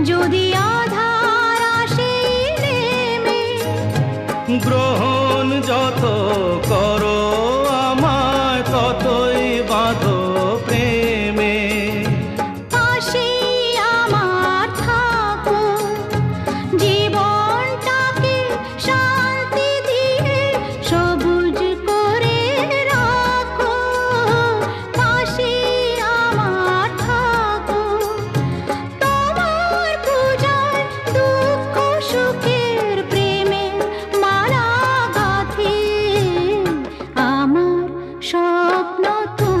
যদি আধার আসে গ্রহণ যত স্বপ্ন তো